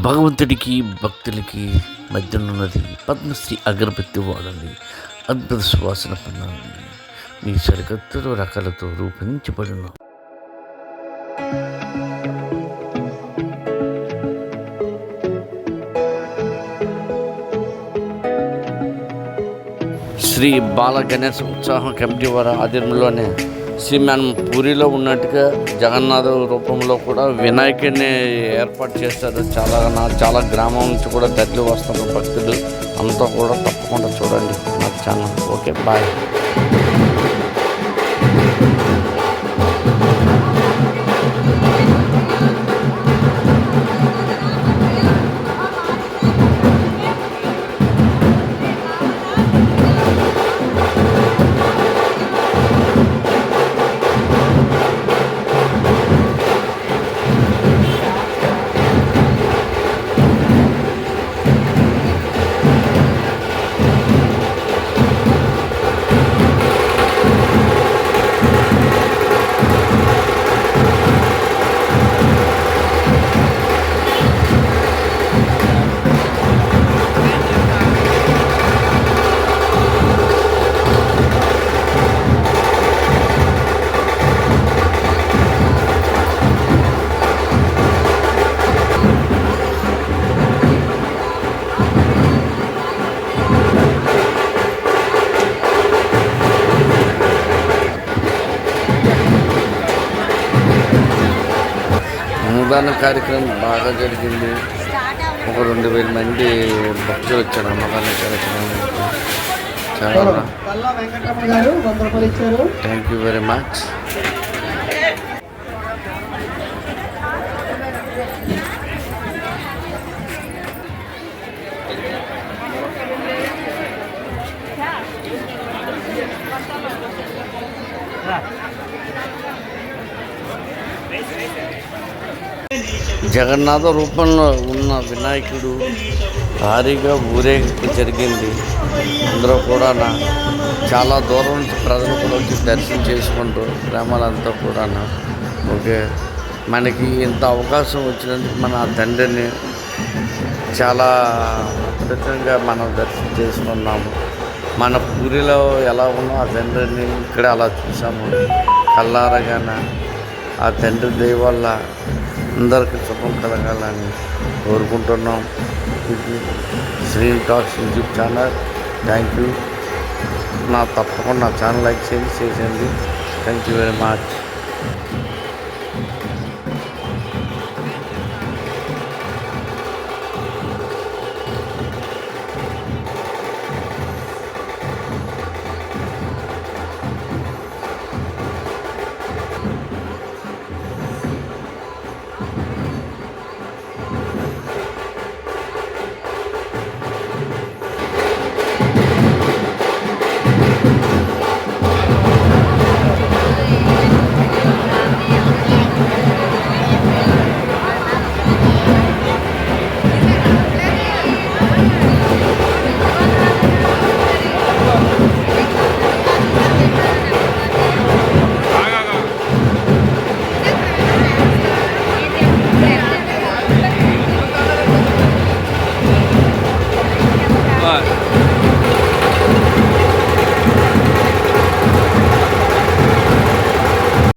భగవంతుడికి భక్తులకి మధ్యనున్నది పద్మశ్రీ అగరబత్తి వాడండి. అద్భుత సువాసన పొందండి. మీ సరికత్తులు రకాలతో రూపొందించబడిన. శ్రీ బాల గణేశ ఉత్సాహం కమిటీ వారి ఆధ్వర్యంలోనే శ్రీ మనం పూరిలో ఉన్నట్టుగా జగన్నాథ రూపంలో కూడా వినాయకుడిని ఏర్పాటు చేస్తారు చాలా చాలా గ్రామం నుంచి కూడా తరలి వస్తున్న భక్తులు. అంతా కూడా తప్పకుండా చూడండి నా ఛానల్. Okay bye. అన్నదాన కార్యక్రమం బాగా జరిగింది. ఒక రెండు వేల మంది భక్తులు వచ్చారు అన్నదాన కార్యక్రమం. చాలా thank you very much Jagannatha రూపంలో ఉన్న వినాయకుడు భారీగా ఊరేగింపు జరిగింది. అందరూ కూడా చాలా దూరం నుంచి ప్రజలు కూడా వచ్చి దర్శనం చేసుకుంటూ గ్రామాలంతా కూడా ఓకే. మనకి ఇంత అవకాశం వచ్చినందుకు మన తండ్రిని చాలా అద్భుతంగా మనం దర్శనం చేసుకున్నాము. మన పూరిలో ఎలా ఉన్నో ఆ తండ్రిని ఇక్కడ అలా చూసాము. కల్లారగాన ఆ తండ్రి దయ వల్ల అందరికీ శుభం కలగాలని కోరుకుంటున్నాం. ఇది Shri talks YouTube channel. Thank you. నా తప్పకుండా ఛానల్ లైక్ చేయండి చేసేయండి థ్యాంక్ యూ వెరీ మచ్.